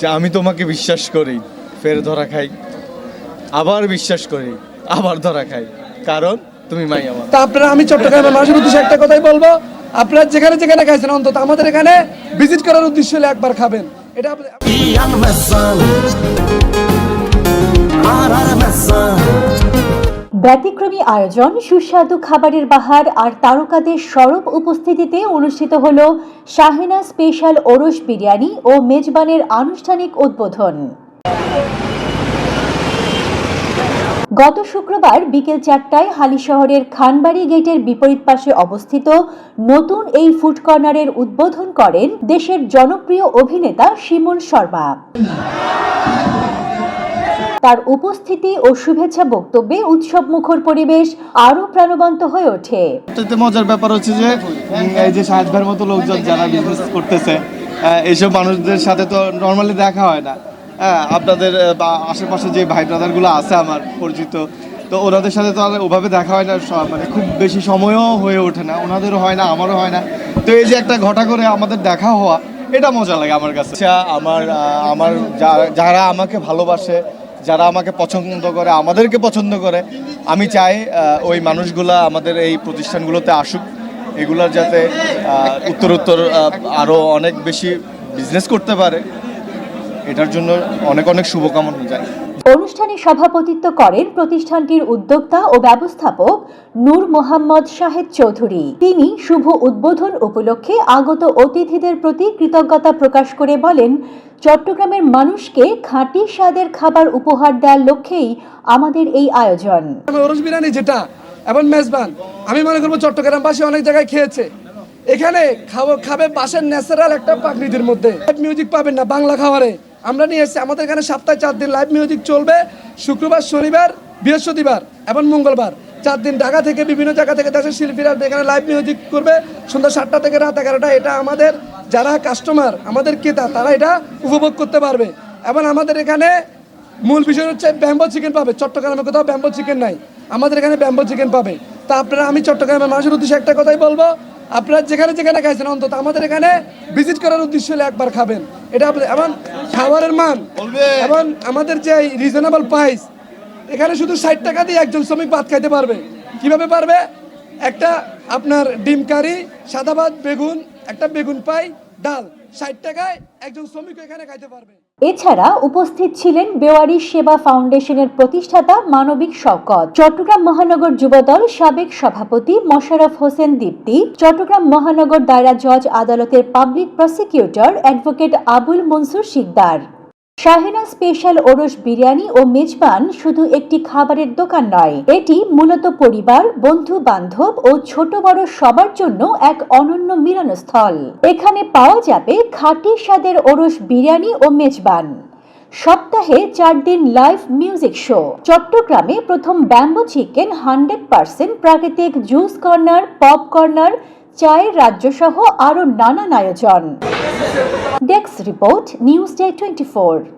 যে আমি তোমাকে বিশ্বাস করি ফের ধরা খাই। আবার বিশ্বাস করি আবার ধরা খাই। কারণ তুমি মাই আমার। তা আপনারা আমি চট্টগ্রামের মানুষের উদ্দেশ্যে একটা কথাই বলব। আপনারা যেখানে যেখানে খাইছেন অন্তত আমাদের এখানে ভিজিট করার উদ্দেশ্য হলে একবার খাবেন। এটা আপনি- Yanmazsan Ararmazsan ব্যতিক্রমী আয়োজন, সুস্বাদু খাবারের বাহার আর তারকাদের সরব উপস্থিতিতে অনুষ্ঠিত হল শাহিনা স্পেশাল ওরস বিরিয়ানি ও মেজবানের আনুষ্ঠানিক উদ্বোধন। গত শুক্রবার বিকেল চারটায় হালি শহরের খানবাড়ি গেটের বিপরীত পাশে অবস্থিত নতুন এই ফুড কর্নারের উদ্বোধন করেন দেশের জনপ্রিয় অভিনেতা শিমুল শর্মা। তার উপস্থিতি ও শুভেচ্ছা বক্তব্যে উৎসব মুখর পরিবেশ আরও প্রাণবন্ত হয়ে ওঠে। মজার ব্যাপার হচ্ছে যে এই যে ভাইয়ের মতো লোকজন যারা বিজনেস করতেছে এইসব মানুষদের সাথে তো নর্মালি দেখা হয় না। হ্যাঁ আপনাদের বা আশেপাশে যে ভাই ব্রাদারগুলো আছে আমার পরিচিত, তো ওনাদের সাথে তো আর ওভাবে দেখা হয় না মানে খুব বেশি সময়ও হয়ে ওঠে না, ওনাদেরও হয় না, আমারও হয় না। তো এই যে একটা ঘটা করে আমাদের দেখা হওয়া, এটা মজা লাগে আমার কাছে। আচ্ছা আমার আমার যারা আমাকে ভালোবাসে যারা আমাকে পছন্দ করে, আমাদেরকে পছন্দ করে, আমি চাই ওই মানুষগুলা আমাদের এই প্রতিষ্ঠানগুলোতে আসুক। এগুলার যাতে উত্তর উত্তরোত্তর আরও অনেক বেশি বিজনেস করতে পারে। এটার জন্য অনেক অনেক শুভকামনা যায় অনুষ্ঠানে সভাপতিত্ব করেন প্রতিষ্ঠানটির উদ্যোক্তা ও ব্যবস্থাপক নূর মোহাম্মদ শাহেদ চৌধুরী। তিনি শুভ উদ্বোধন উপলক্ষে আগত অতিথিদের প্রতি কৃতজ্ঞতা প্রকাশ করে বলেন চট্টগ্রামের মানুষকে খাঁটি স্বাদের খাবার উপহার দেওয়ার লক্ষ্যেই আমাদের এই আয়োজন। আমি ওরস বিরিয়ানি যেটা এবং মেজবান আমি মনে করব চট্টগ্রামবাসী অনেক জায়গায় খেয়েছে। এখানে খাব খাবে বাসের ন্যাচারাল একটা প্রাকৃতির মধ্যে। লাইভ মিউজিক পাবেন না বাংলা খাবারে। আমরা নিয়ে এসেছি। আমাদের এখানে সপ্তাহে চার দিন লাইভ মিউজিক চলবে। শুক্রবার, শনিবার, বৃহস্পতিবার এবং মঙ্গলবার। চার দিন ঢাকা থেকে বিভিন্ন জায়গা থেকে দেশের শিল্পীরা এখানে লাইভ মিউজিক করবে। সন্ধ্যা সাতটা থেকে রাত এগারোটা। এটা আমাদের যারা কাস্টমার আমাদের ক্রেতা, তারা এটা উপভোগ করতে পারবে। এবং আমাদের এখানে মূল বিষয় হচ্ছে ব্যাম্বো চিকেন পাবে। চট্টগ্রামে কোথাও ব্যাম্বো চিকেন নাই। আমাদের এখানে ব্যাম্বো চিকেন পাবে। তা আপনারা, আমি চট্টগ্রামের মানুষের উদ্দেশ্যে একটা কথাই বলব। আপনারা যেখানে যেখানে খাইছেন অন্তত আমাদের এখানে ভিজিট করার উদ্দেশ্য হলে একবার খাবেন। এটা এবং খাবারের মান এবং আমাদের যে রিজনেবল প্রাইস এখানে শুধু ষাট টাকা দিয়ে একজন শ্রমিক ভাত খাইতে পারবে। কীভাবে পারবে? একটা আপনার ডিম কারি সাদা ভাত বেগুন একটা বেগুন পাই ডাল। ষাট টাকায় একজন শ্রমিক এখানে খাইতে পারবে। এছাড়া উপস্থিত ছিলেন বেওয়ারি সেবা ফাউন্ডেশনের প্রতিষ্ঠাতা মানবিক শওকত, চট্টগ্রাম মহানগর যুবদল সাবেক সভাপতি মোশারফ হোসেন দীপ্তি, চট্টগ্রাম মহানগর দায়রা জজ আদালতের public prosecutor advocate Abul Mansur Sikdar. Shahina special ওরস বিরিয়ানি ও মেজবান শুধু একটি খাবারের দোকান নয়, এটি মূলত পরিবার, বন্ধু বান্ধব ও ছোট বড় সবার জন্য এক অনন্য মিলনস্থল। এখানে পাওয়া যাবে খাঁটি স্বাদের ওরস বিরিয়ানি ও মেজবান। সপ্তাহে চার দিন লাইভ মিউজিক শো চট্টগ্রামে প্রথম ব্যাম্বো চিকেন হান্ড্রেড পার্সেন্ট প্রাকৃতিক জুস কর্নার পপ কর্নার চায়ের রাজ্য সহ আরও নানান আয়োজন। Desk report news day twenty